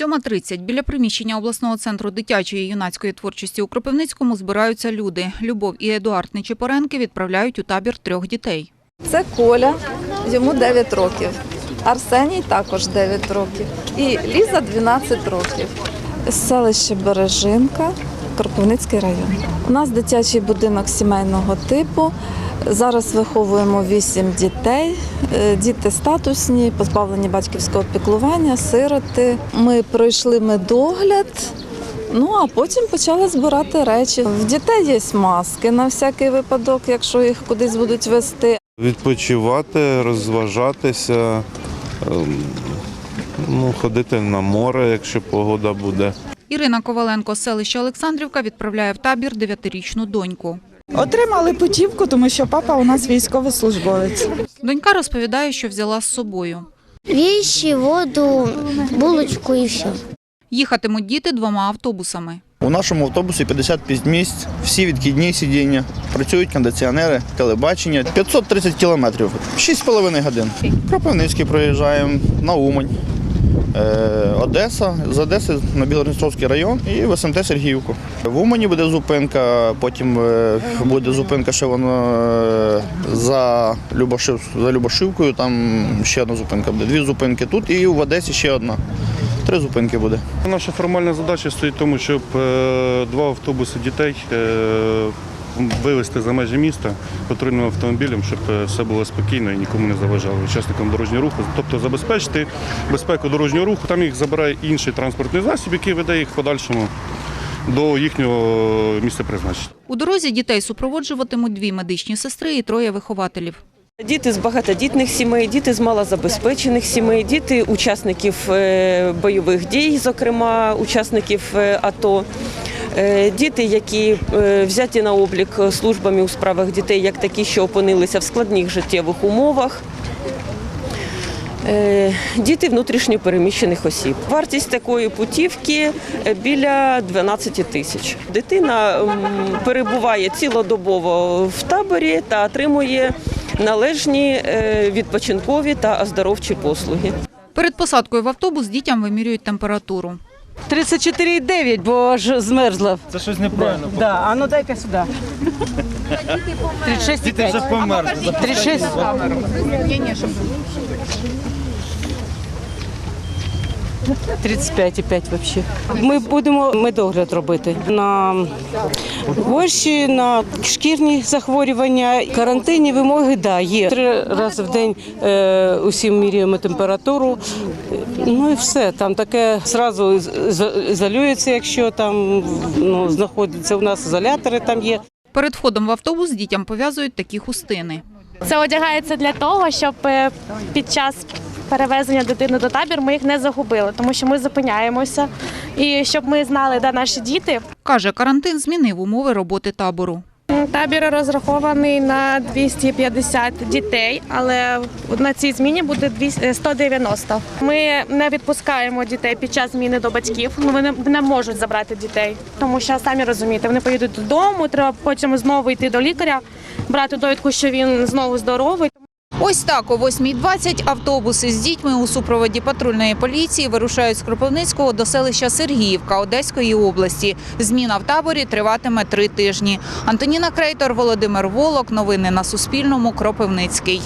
7.30. Біля приміщення обласного центру дитячої і юнацької творчості у Кропивницькому збираються люди. Любов і Едуард Нечепоренки відправляють у табір трьох дітей. Це Коля, йому 9 років. Арсеній також 9 років. І Ліза 12 років. Селище Бережинка, Кропивницький район. У нас дитячий будинок сімейного типу. Зараз виховуємо 8 дітей. Е, Діти статусні, позбавлені батьківського піклування, сироти. Ми пройшли медогляд. Ну а потім почали збирати речі. В дітей є маски на всякий випадок, якщо їх кудись будуть вести. Відпочивати, розважатися, ем, ну, ходити на море, якщо погода буде. Ірина Коваленко з селища Олександрівка відправляє в табір дев'ятирічну доньку. Отримали путівку, тому що папа у нас військовослужбовець. Донька розповідає, що взяла з собою. Вещи, воду, булочку и все. Їхатимуть діти двома автобусами. У нашому автобусі 55 місць, всі відхідні сидіння, працюють кондиціонери, телебачення. 530 кілометрів, 6,5 годин. Кропивницький проїжджаємо, на Умань, Одеса, з Одеси на Білорністровський район і в СМТ Сергіївку. В Умані буде зупинка, потім е, буде зупинка ще воно е, за, Любашив, за Любашивкою, там ще одна зупинка буде. Дві зупинки тут і в Одесі ще одна. Три зупинки буде. Наша формальна задача стоїть в тому, щоб е, два автобуси дітей е, вивезти за межі міста патрульним автомобілем, щоб е, все було спокійно і нікому не заважало учасникам дорожнього руху. Тобто забезпечити безпеку дорожнього руху. Там їх забирає інший транспортний засіб, який веде їх в подальшому до їхнього місця призначення. У дорозі дітей супроводжуватимуть дві медичні сестри і троє вихователів. Діти з багатодітних сімей, діти з малозабезпечених сімей, діти учасників е, бойових дій, зокрема учасників е, АТО. Е, Діти, які е, взяті на облік службами у справах дітей, як такі, що опинилися в складних життєвих умовах. Е, Діти внутрішньо переміщених осіб. Вартість такої путівки біля 12 тисяч. Дитина перебуває цілодобово в таборі та отримує належні відпочинкові та оздоровчі послуги. Перед посадкою в автобус дітям вимірюють температуру. 34,9, бо ж змерзла. Це щось неправильно. Да, да. А ну дайте сюди. 36,5. Діти вже померзли. 36. «35,5 взагалі. Ми будемо медогляд робити на борщі, на шкірні захворювання. Карантинні вимоги да, є. Три рази в день е, усім міряємо температуру. Ну і все. Там таке зразу із- ізолюється, якщо там ну, знаходяться у нас ізолятори там є. Перед входом в автобус дітям пов'язують такі хустини. Це одягається для того, щоб е, під час перевезення дитини до табір ми їх не загубили, тому що ми зупиняємося. І щоб ми знали, де наші діти. Каже, карантин змінив умови роботи табору. Табір розрахований на 250 дітей, але на цій зміні буде 190. Ми не відпускаємо дітей під час зміни до батьків. Ну, Вони не можуть забрати дітей, тому що самі розумієте, вони поїдуть додому. Треба потім знову йти до лікаря, брати довідку, що він знову здоровий. Ось так о 8.20 автобуси з дітьми у супроводі патрульної поліції вирушають з Кропивницького до селища Сергіївка Одеської області. Зміна в таборі триватиме три тижні. Антоніна Крейтор, Володимир Волок. Новини на Суспільному. Кропивницький.